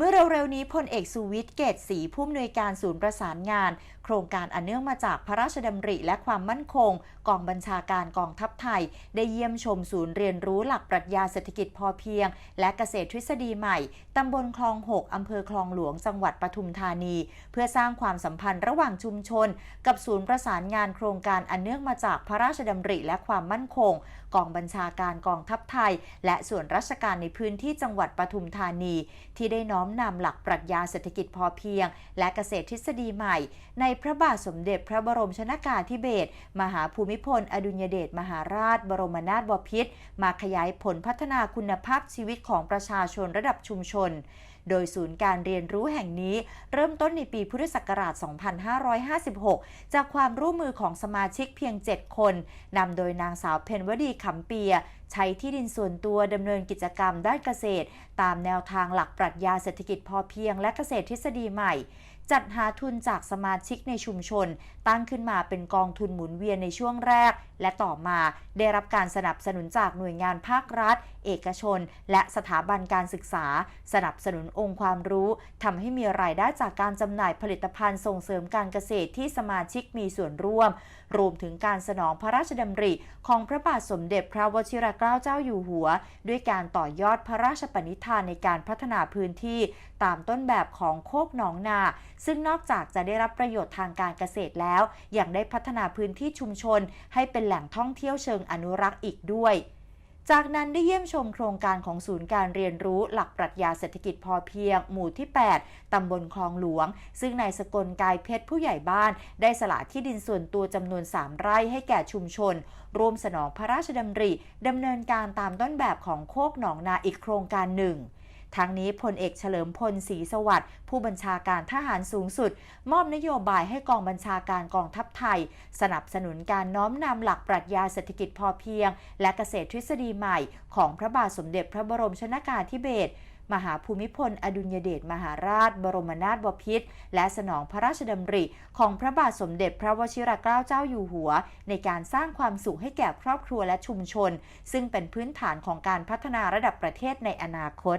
เมื่อเร็วๆนี้พลเอกสุวิทย์เกตศรีผู้อำนวยการศูนย์ประสานงาน ครงการอันเนื่องมาจากพระราชดำริและความมั่นคง กองบัญชาการกองทัพไทย ได้เยี่ยมชมศูนย์เรียนรู้หลักปรัชญาเศรษฐกิจพอเพียง และเกษตรทฤษฎีใหม่ ตำบลคลอง 6 อำเภอคลองหลวง จังหวัดปทุมธานี เพื่อสร้างความสัมพันธ์ระหว่างชุมชน กับศูนย์ประสานงานโครงการอันเนื่องมาจากพระราชดำริและความมั่นคง กองบัญชาการกองทัพไทย และส่วนราชการในพื้นที่จังหวัดปทุมธานี ที่ได้น้อมนำหลักปรัชญาเศรษฐกิจพอเพียง และเกษตรทฤษฎีใหม่ ในพระบาทสมเด็จพระบรมชนากาธิเบศรมหาภูมิพล อดุญเดชมหาราช บรมนาถบพิตรมาขยายผลพัฒนาคุณภาพชีวิตของประชาชนระดับชุมชนโดยศูนย์การเรียนรู้แห่งนี้ เริ่มต้นในปีพุทธศักราช 2556 จากความร่วมมือของสมาชิกเพียง 7 คนนำโดยนางสาวเพนวดีขำเปีย ใช้ที่ดินส่วนตัวดำเนินกิจกรรมด้านเกษตร ตามแนวทางหลักปรัชญาเศรษฐกิจพอเพียงและเกษตรทฤษฎีใหม่ จัดหาทุนจากสมาชิกในชุมชน ตั้งขึ้นมาเป็นกองทุนหมุนเวียนในช่วงแรก และต่อมาได้รับการสนับสนุนจากหน่วยงานภาครัฐ เอกชน และสถาบันการศึกษา สนับสนุนองค์ความรู้ทำให้มีรายได้จากการจำหน่ายผลิตภัณฑ์ส่งเสริมการเกษตรที่สมาชิกมีส่วนร่วม รวมถึงการสนองพระราชดำริ ของพระบาทสมเด็จพระวชิรเกล้าเจ้าอยู่หัว ด้วยการต่อยอดพระราชปณิธานในการพัฒนาพื้นที่ ตามต้นแบบของโคกหนองนา ซึ่งนอกจากจะได้รับประโยชน์ทางการเกษตรแล้ว ยังได้พัฒนาพื้นที่ชุมชน ให้เป็นแหล่งท่องเที่ยวเชิงอนุรักษ์อีกด้วย จากนั้นได้เยี่ยมชมโครงการของศูนย์การเรียนรู้หลักปรัชญาเศรษฐกิจพอเพียง หมู่ที่ 8 ตำบลคลองหลวง ซึ่งนายสกลกายเพชรผู้ใหญ่บ้าน ได้สละที่ดินส่วนตัวจำนวน 3 ไร่ให้แก่ชุมชน ร่วมสนองพระราชดำริดำเนินการตามต้นแบบของโคกหนองนาอีกโครงการหนึ่ง ทั้งนี้พลเอกเฉลิมพลศรีสวัสดิ์ผู้บัญชาการทหารสูงสุด มอบนโยบายให้กองบัญชาการกองทัพไทย สนับสนุนการน้อมนำหลักปรัชญาเศรษฐกิจพอเพียง และเกษตรทฤษฎีใหม่ ของพระบาทสมเด็จพระบรมชนากาธิเบศรมหาภูมิพล อดุลยเดชมหาราช บรมนาถบพิตรและสนองพระราชดำริ ของพระบาทสมเด็จพระวชิรเกล้าเจ้าอยู่หัว ในการสร้างความสุขให้แก่ครอบครัวและชุมชน ซึ่งเป็นพื้นฐานของการพัฒนาระดับประเทศในอนาคต